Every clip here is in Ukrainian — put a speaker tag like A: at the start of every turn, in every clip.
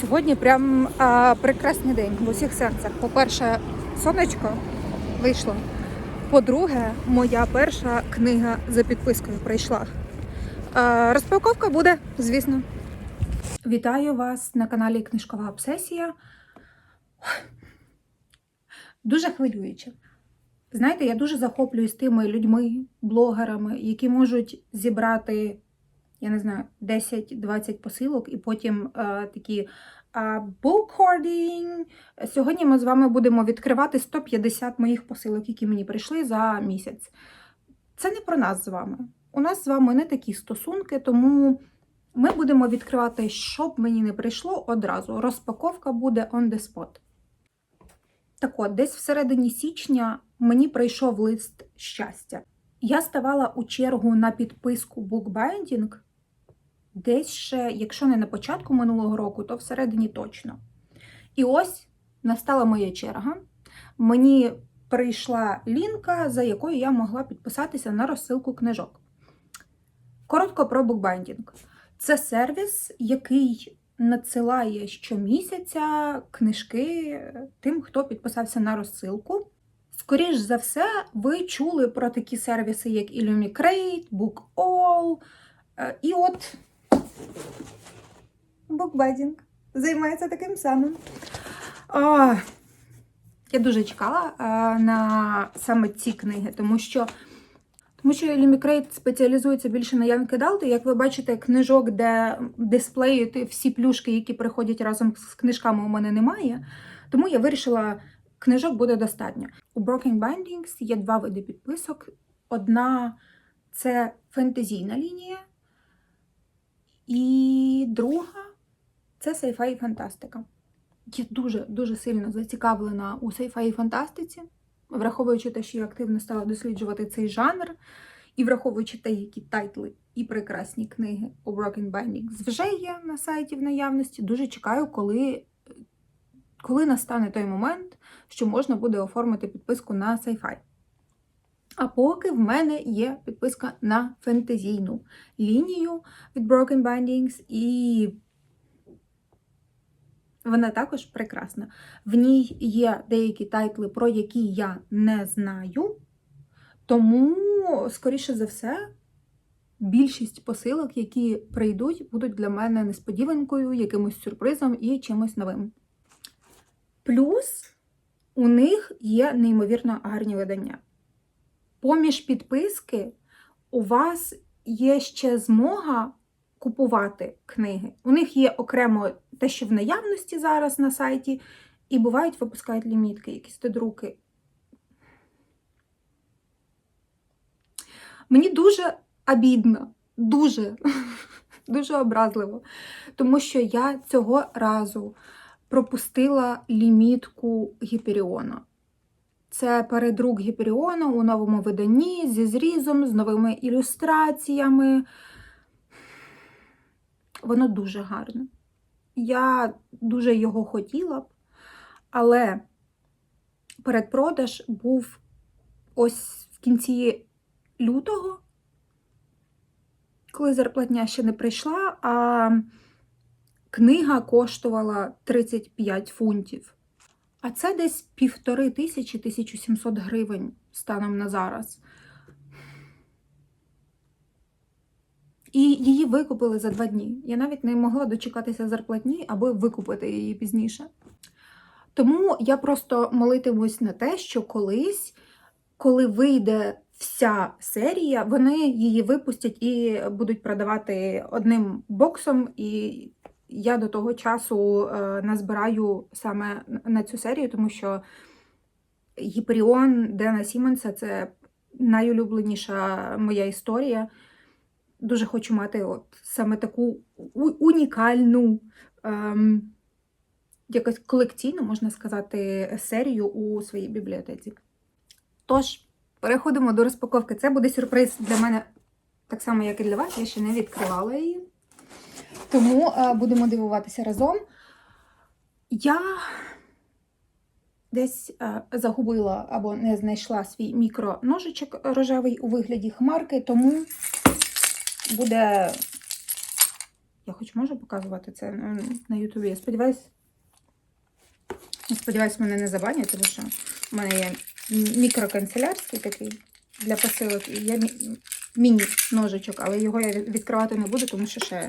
A: Сьогодні прям а, прекрасний день в усіх серцях. По-перше, сонечко вийшло. По-друге, моя перша книга за підпискою прийшла. А, розпаковка буде, звісно. Вітаю вас на каналі Книжкова Обсесія. Дуже хвилююче. Знаєте, я дуже захоплююсь тими людьми, блогерами, які можуть зібрати, я не знаю, 10-20 посилок і потім е, такі book Сьогодні ми з вами будемо відкривати 150 моїх посилок, які мені прийшли за місяць. Це не про нас з вами. У нас з вами не такі стосунки, тому ми будемо відкривати, щоб мені не прийшло одразу. Розпаковка буде on the spot. Так от, десь всередині січня мені прийшов лист щастя. Я ставала у чергу на підписку Bookbinding десь ще, якщо не на початку минулого року, то всередині точно. І ось настала моя черга. Мені прийшла лінка, за якою я могла підписатися на розсилку книжок. Коротко про Bookbinding. Це сервіс, який надсилає щомісяця книжки тим, хто підписався на розсилку. Скоріш за все, ви чули про такі сервіси, як Illumicrate, BookAll. Е, І от Bookbinding займається таким самим. А, я дуже чекала а, на саме ці книги, тому що тому що Illumicrate спеціалізується більше на Young Adult. Як ви бачите, книжок, де дисплеюють всі плюшки, які приходять разом з книжками, у мене немає. Тому я вирішила, книжок буде достатньо. У Broken Bindings є два види підписок. Одна це фентезійна лінія, і друга це sci-fi і фантастика. Я дуже-дуже сильно зацікавлена у sci-fi і фантастиці, враховуючи те, що я активно стала досліджувати цей жанр, і враховуючи те, які тайтли і прекрасні книги у Broken Bindings вже є на сайті в наявності, дуже чекаю, коли, коли настане той момент, що можна буде оформити підписку на sci-fi. А поки в мене є підписка на фентезійну лінію від Broken Bindings, і вона також прекрасна. В ній є деякі тайтли, про які я не знаю, тому, скоріше за все, більшість посилок, які прийдуть, будуть для мене несподіванкою, якимось сюрпризом і чимось новим. Плюс у них є неймовірно гарні видання. Поміж підписки у вас є ще змога купувати книги. У них є окремо те, що в наявності зараз на сайті, і бувають випускають лімітки, якісь додруки. Мені дуже обідно, дуже, дуже образливо, тому що я цього разу пропустила лімітку Гіперіона. Це передрук Гіперіона у новому виданні зі зрізом, з новими ілюстраціями. Воно дуже гарне. Я дуже його хотіла б, але передпродаж був ось в кінці лютого, коли зарплатня ще не прийшла, а книга коштувала 35 фунтів. А це десь півтори тисячі 1700 гривень станом на зараз. І її викупили за два дні. Я навіть не могла дочекатися зарплатні, аби викупити її пізніше. Тому я просто молитимусь на те, що колись, коли вийде вся серія, вони її випустять і будуть продавати одним боксом. І я до того часу е, назбираю саме на цю серію, тому що Гіперіон Дена Сіменса це найулюбленіша моя історія. Дуже хочу мати от саме таку унікальну, ем, якось колекційну, можна сказати, серію у своїй бібліотеці. Тож, переходимо до розпаковки. Це буде сюрприз для мене так само, як і для вас. Я ще не відкривала її. Тому е, будемо дивуватися разом. Я десь е, загубила або не знайшла свій мікроножичок рожевий у вигляді хмарки, тому буде Я хоч можу показувати це ну, на Ютубі. Я сподіваюся. Сподіваюсь, мене не забанять, тому що в мене є мікроканцелярський такий для посилок. І є міні-ножичок, але його я відкривати не буду, тому що ще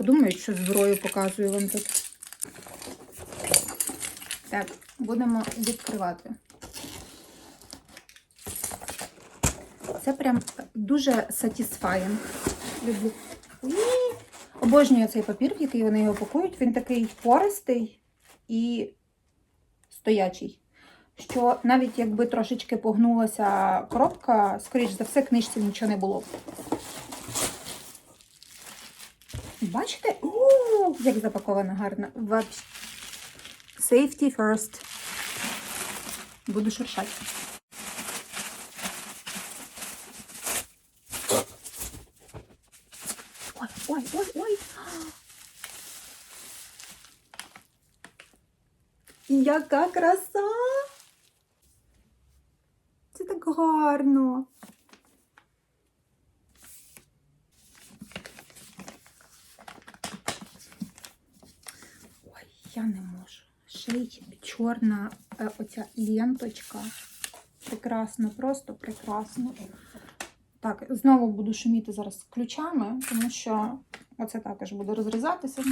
A: подумають, що зброю показую вам тут. Так, будемо відкривати. Це прям дуже. Люблю. Обожнюю цей папір, в який вони його пакують. Він такий пористий і стоячий. Що навіть якби трошечки погнулася коробка, скоріш за все, книжці нічого не було. Бачите? У, як запаковано гарно. Safety first. Буду шуршати. Ой, ой, ой, ой. Яка краса! Це так гарно. Ой, я не можу. Ще й чорна е, оця ленточка. Прекрасно, просто прекрасно. Так, знову буду шуміти зараз ключами, тому що оце також буде розрізатися.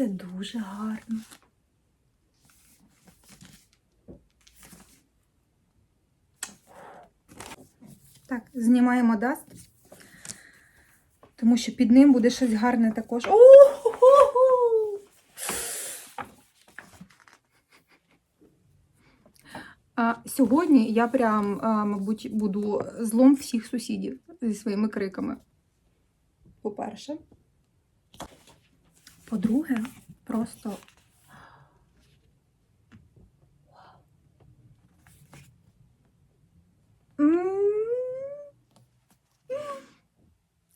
A: Це дуже гарно. Так, знімаємо даст, тому що під ним буде щось гарне також. О-хо-хо! А сьогодні я прям, мабуть, буду злом всіх сусідів зі своїми криками. По-перше. По-друге, просто.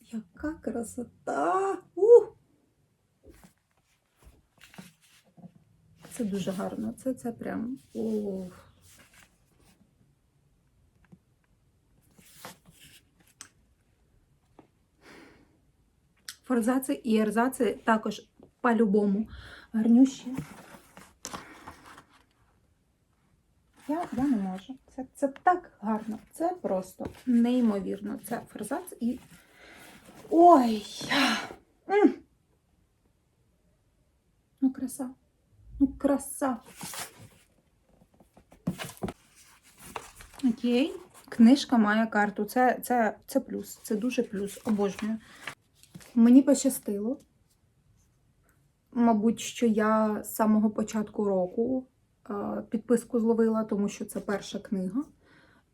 A: Яка красота! Ух! Це дуже гарно. Це, це прям. Ух. Форзаци і ерзаци також по-любому гарнющі. Я, я не можу. Це, це так гарно. Це просто неймовірно. Це форзац і. Ой! М! Ну, краса. Ну, краса. Окей. Книжка має карту. Це, це, це плюс. Це дуже плюс. Обожнюю. Мені пощастило. Мабуть, що я з самого початку року е, підписку зловила, тому що це перша книга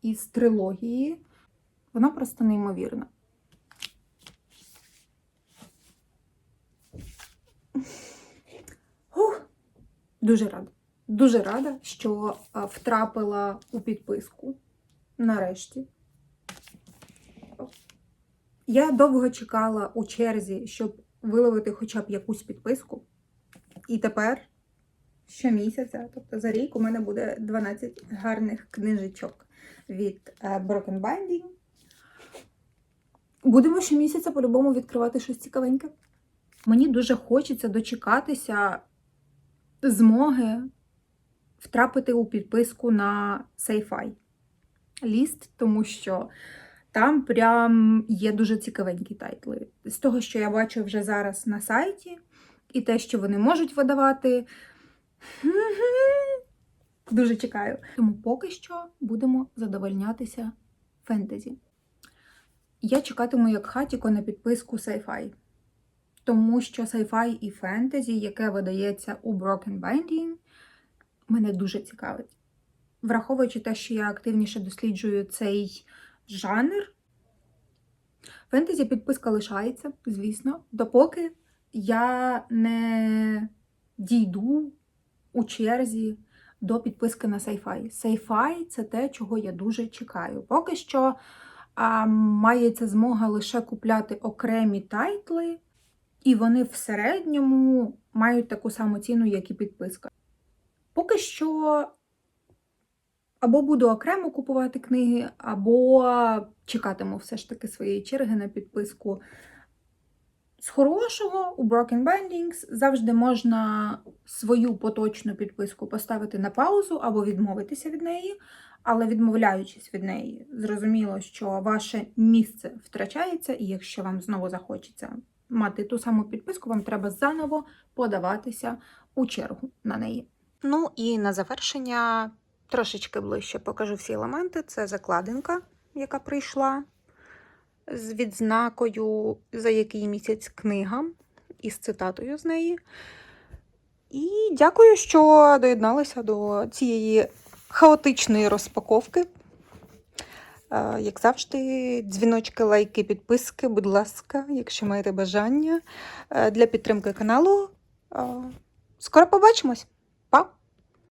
A: із трилогії. Вона просто неймовірна. Ух, дуже рада. Дуже рада, що е, втрапила у підписку. Нарешті. Я довго чекала у черзі, щоб виловити хоча б якусь підписку. І тепер щомісяця, тобто за рік, у мене буде 12 гарних книжечок від е, Broken Binding. Будемо щомісяця по-любому відкривати щось цікавеньке. Мені дуже хочеться дочекатися змоги втрапити у підписку на Sci-Fi ліст, тому що там прям є дуже цікавенькі тайтли. З того, що я бачу вже зараз на сайті, і те, що вони можуть видавати. Дуже чекаю. Тому поки що будемо задовольнятися фентезі. Я чекатиму як хатіко на підписку Sci-Fi. Тому що sci-fi і фентезі, яке видається у Broken Binding, мене дуже цікавить. Враховуючи те, що я активніше досліджую цей жанр, фентезі підписка лишається, звісно, допоки я не дійду у черзі до підписки на Sci-Fi. Sci-Fi – це те, чого я дуже чекаю. Поки що а, мається змога лише купляти окремі тайтли, і вони в середньому мають таку саму ціну, як і підписка. Поки що або буду окремо купувати книги, або чекатиму все ж таки своєї черги на підписку. З хорошого у Broken Bindings завжди можна свою поточну підписку поставити на паузу або відмовитися від неї, але відмовляючись від неї, зрозуміло, що ваше місце втрачається, і якщо вам знову захочеться мати ту саму підписку, вам треба заново подаватися у чергу на неї. Ну і на завершення трошечки ближче покажу всі елементи. Це закладинка, яка прийшла з відзнакою, за який місяць книга, із цитатою з неї. І дякую, що доєдналися до цієї хаотичної розпаковки. Е, Як завжди, дзвіночки, лайки, підписки, будь ласка, якщо маєте бажання е, для підтримки каналу. Е, Скоро побачимось! Па!